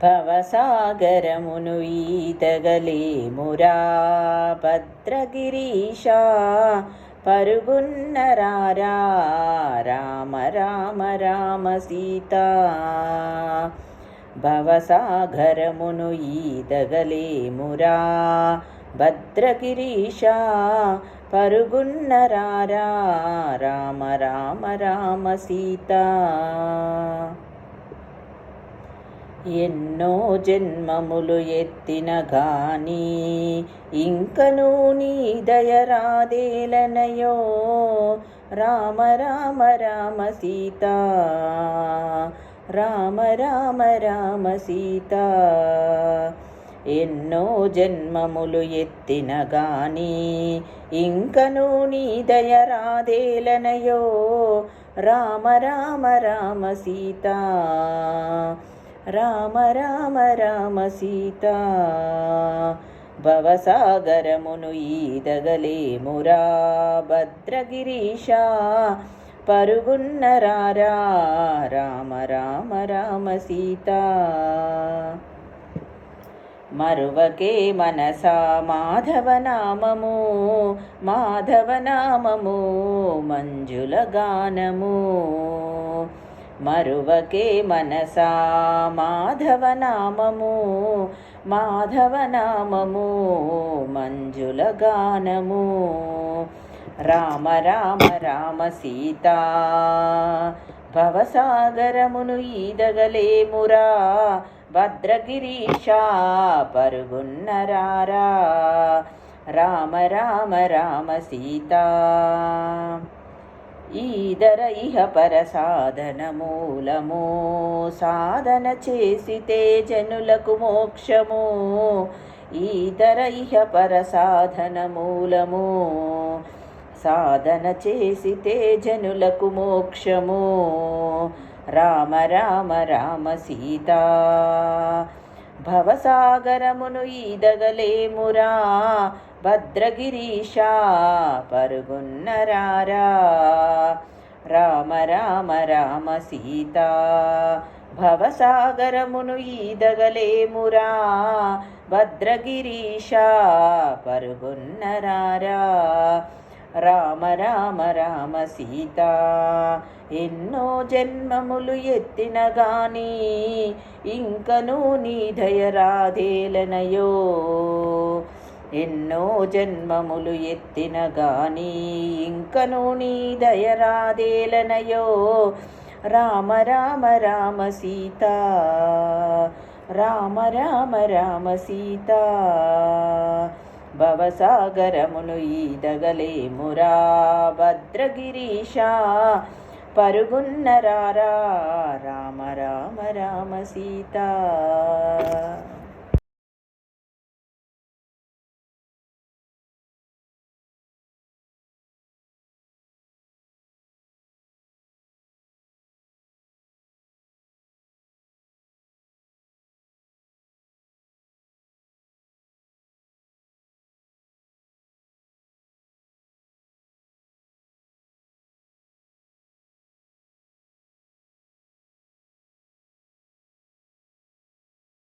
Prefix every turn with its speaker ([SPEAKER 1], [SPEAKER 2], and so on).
[SPEAKER 1] భవసాగరమును ఈతగలేమురా భద్రగిరీశా పరుగున్నరారా రామ రామ రామ సీత భవసాగరమును ఈదగలేమురా భద్రగిరీశా పరుగున్నరారా రామ రామ రామ సీత ఎన్నో జన్మములు ఎత్తిన గాని ఇంకను నీ దయరాదేలనయో రామ రామ రామ సీత రామ రామ రామ సీత. ఎన్నో జన్మములు ఎత్తిన గాని ఇంకను నీ దయరాదేలనయో రామ రామ రామ సీత రామ రామ రామ సీత. భవసాగరమును ఈదగలేమురా భద్రగిరీశ. పరుగున్నరారా రామ రామ రామ సీత. మరువకే మనసా మాధవనామము మాధవనామము మంజుల గానము. మరువకే మనసా మాధవనామము మాధవనామము మంజుల గానము. రామ రామ రామ సీత భవసాగరమును ఈదగలేమురా భద్రగిరీషా పరుగున్నరారా. రామ రామ రామ సీత. ఈదర ఇహ పర సాధన మూలము. సాధన చేసితే జనులకు మోక్షము. ఈదర ఇహ పర సాధన మూలము. సాధన చేసితే జనులకు మోక్షము. రామ రామ రామ సీతా. భవసాగరమును ఈదగలేమురా? భద్రగిరీశ పరుగున్నరారా? రామ రామ రామ సీత భవసాగరమును ఈదగలేమురా? భద్రగిరీశ పరుగున్నరారా? రామ రామ రామ సీత. ఎన్నో జన్మములు ఎత్తిన గాని ఇంకనూ నీ దయరాధేలనయో ఎన్నో జన్మములు ఎత్తిన గాని ఇంకనూ నీ దయరాధేలనయో రామ రామ రామ సీత. రామ రామ రామ సీత. భవసాగరమును ఈదగలేమురా భద్రగిరీశ పరుగున్నరారా రామ రామ రామ సీత.